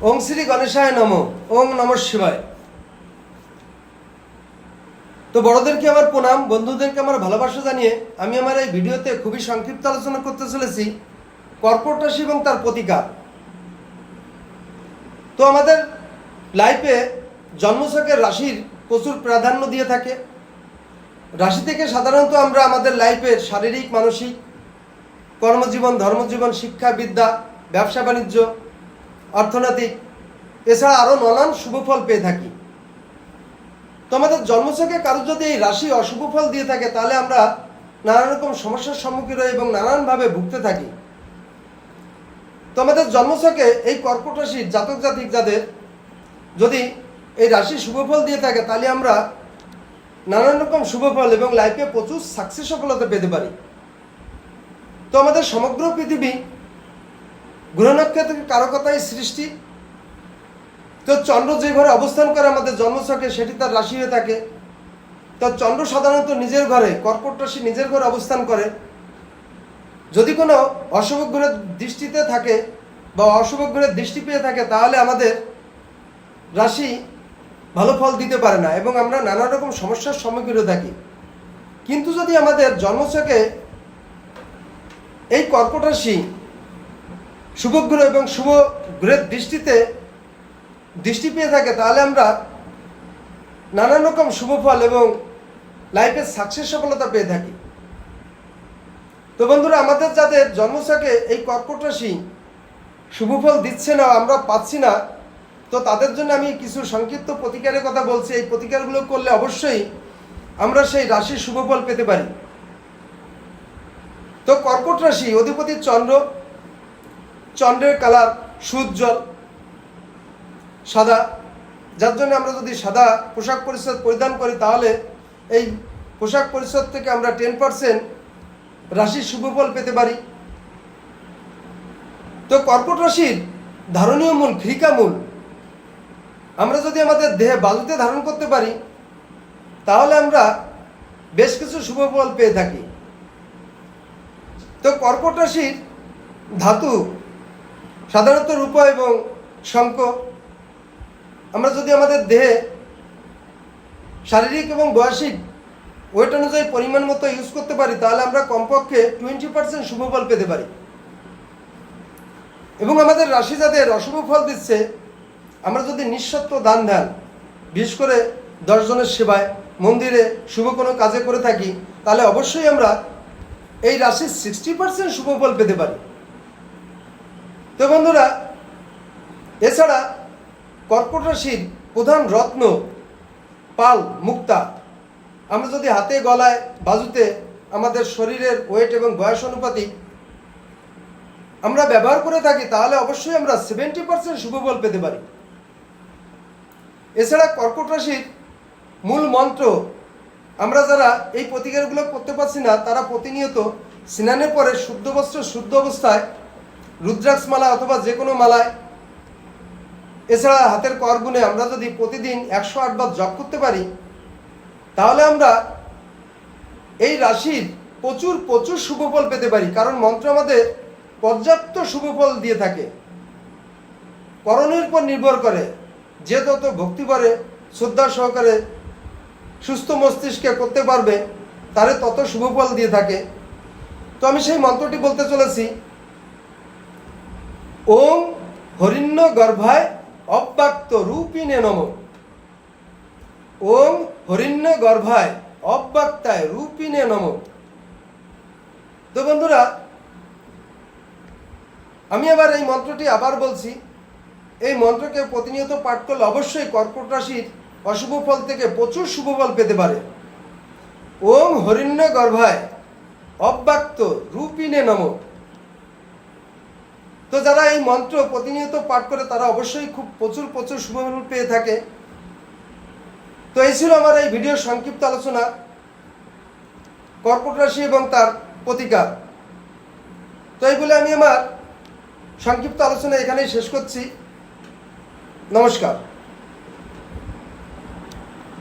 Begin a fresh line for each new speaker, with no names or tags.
ওং শ্রী গণেশায় নম, ওং নম শিবায়। তো বড়দেরকে আমার প্রণাম, বন্ধুদেরকে আমার ভালোবাসা জানিয়ে আমি আমার এই ভিডিওতে খুবই সংক্ষিপ্ত আলোচনা করতে চলেছি কর্কট রাশি এবং তার প্রতিকার। তো আমাদের লাইফে জন্মছকের রাশির প্রচুর প্রাধান্য দিয়ে থাকে। রাশি থেকে সাধারণত আমরা আমাদের লাইফের শারীরিক, মানসিক, কর্মজীবন, ধর্মজীবন, শিক্ষা, বিদ্যা, ব্যবসা, বাণিজ্য অর্থনৈতিক। এছাড়া আরও নানান শুভফল পেয়ে থাকি। তোমাদের জন্মছকে কারও যদি এই রাশি অশুভ ফল দিয়ে থাকে, তাহলে আমরা নানা রকম সমস্যার সম্মুখীন হই এবং নানানভাবে ভুগতে থাকি। তোমাদের জন্মছকে এই কর্কট রাশির জাতক জাতিক যাদের যদি এই রাশি শুভফল দিয়ে থাকে, তাহলে আমরা নানান রকম শুভফল এবং লাইফে প্রচুর সাকসেস সফলতা পেতে পারি। তো আমাদের সমগ্র পৃথিবী গ্রহ নক্ষত্রের কারকতায় সৃষ্টি। তো চন্দ্র যে ঘরে অবস্থান করে আমাদের জন্মছকে, সেটি তার রাশি হয়ে থাকে। তো চন্দ্র সাধারণত নিজের ঘরে, কর্কট রাশি নিজের ঘরে অবস্থান করে। যদি কোনো অশুভ গ্রহের দৃষ্টিতে থাকে বা অশুভ গ্রহের দৃষ্টি পেয়ে থাকে, তাহলে আমাদের রাশি ভালো ফল দিতে পারে না এবং আমরা নানা রকম সমস্যার সম্মুখীন হয়ে থাকি। কিন্তু যদি আমাদের জন্মচকে এই কর্কট রাশি শুভ গ্রহ এবং শুভ গ্রহের দৃষ্টিতে দৃষ্টি পেয়ে থাকে, তাহলে আমরা নানান রকম শুভ ফল এবং লাইফের সাকসেস সফলতা পেয়ে থাকি। তো বন্ধুরা, আমাদের যাদের জন্মছকে এই কর্কট রাশি শুভ ফল দিচ্ছে না, আমরা পাচ্ছি না, তো তাদের জন্য আমি কিছু সংক্ষিপ্ত প্রতিকারের কথা বলছি। এই প্রতিকারগুলো করলে অবশ্যই আমরা সেই রাশির শুভ ফল পেতে পারি। তো কর্কট রাশি, অধিপতি চন্দ্র চন্দ্রের কালার সুজ্জ্বল সাদা। যার জন্য আমরা যদি সাদা পোশাক পরিচ্ছদ পরিধান করি, তাহলে এই পোশাক পরিচ্ছদ থেকে আমরা টেন পার্সেন্ট রাশির শুভফল পেতে পারি। তো কর্কট রাশির ধারণীয় মূল খ্রিকা মূল, আমরা যদি আমাদের দেহে বালুতে ধারণ করতে পারি, তাহলে আমরা বেশ কিছু শুভফল পেয়ে থাকি। তো কর্কট রাশির ধাতু সাধারণত রূপা এবং শঙ্খ, আমরা যদি আমাদের দেহে শারীরিক এবং বয়সিক ওয়েট অনুযায়ী পরিমাণ মতো ইউজ করতে পারি, তাহলে আমরা কমপক্ষে টোয়েন্টি পার্সেন্ট শুভ ফল পেতে পারি। এবং আমাদের রাশি যাদের অশুভ ফল দিচ্ছে, আমরা যদি নিঃস্বত্ব দান ধ্যান বিশেষ করে দশজনের সেবায়, মন্দিরে শুভ কোনো কাজে করে থাকি, তাহলে অবশ্যই আমরা এই রাশির সিক্সটি পার্সেন্ট শুভ ফল পেতে পারি। তো বন্ধুরা, এছাড়া কর্কট রাশির প্রধান রত্ন পাল মুক্তা, আমরা যদি হাতে, গলায়, বাজুতে আমাদের শরীরের ওয়েট এবং বয়স অনুপাতিক আমরা ব্যবহার করে থাকি, তাহলে অবশ্যই আমরা সেভেন্টি পার্সেন্ট শুভফল পেতে পারি। এছাড়া কর্কট রাশির মূল মন্ত্র, আমরা যারা এই প্রতিকারগুলো করতে পারছি না, তারা প্রতিনিয়ত স্নানের পরে শুদ্ধ বস্ত্র, শুদ্ধ অবস্থায় রুদ্রাক্ষ মালা অথবা যে কোনো মালায়। এছাড়া হাতের কর গুণে আমরা যদি প্রতিদিন একশো আটবার জপ করতে পারি, তাহলে আমরা এই রাশির প্রচুর প্রচুর শুভফল পেতে পারি। কারণ মন্ত্র আমাদের পর্যাপ্ত শুভফল দিয়ে থাকে। করণের উপর নির্ভর করে যে তত ভক্তি করে, শ্রদ্ধা সহকারে সুস্থ মস্তিষ্কে করতে পারবে, তারে তত শুভফল দিয়ে থাকে। তো আমি সেই মন্ত্রটি বলতে চলেছি ওম হরিণ্য গর্ভায় অব্যক্ত রূপিণে নম। ওম হরিণ্য গর্ভায় অব্যক্তায় রূপিণে নম। তো বন্ধুরা, আমি আবার এই মন্ত্রটি আবার বলছি। এই মন্ত্রকে প্রতিনিয়ত পাঠ করলে অবশ্যই কর্কট রাশির অশুভ ফল থেকে প্রচুর শুভ ফল পেতে পারে। ওম হরিণ্য গর্ভায় অব্যক্ত রূপিণে নম। তো যারা এই মন্ত্র প্রতিনিয়ত পাঠ করে, তারা অবশ্যই খুব প্রচুর প্রচুর শুভফল পেয়ে থাকে। তো এই ছিল আমার এই ভিডিও সংক্ষিপ্ত আলোচনা। কর্কট রাশি এবং তার প্রতিকার। তো এই বলে আমি আমার সংক্ষিপ্ত আলোচনা এখানেই শেষ করছি। নমস্কার।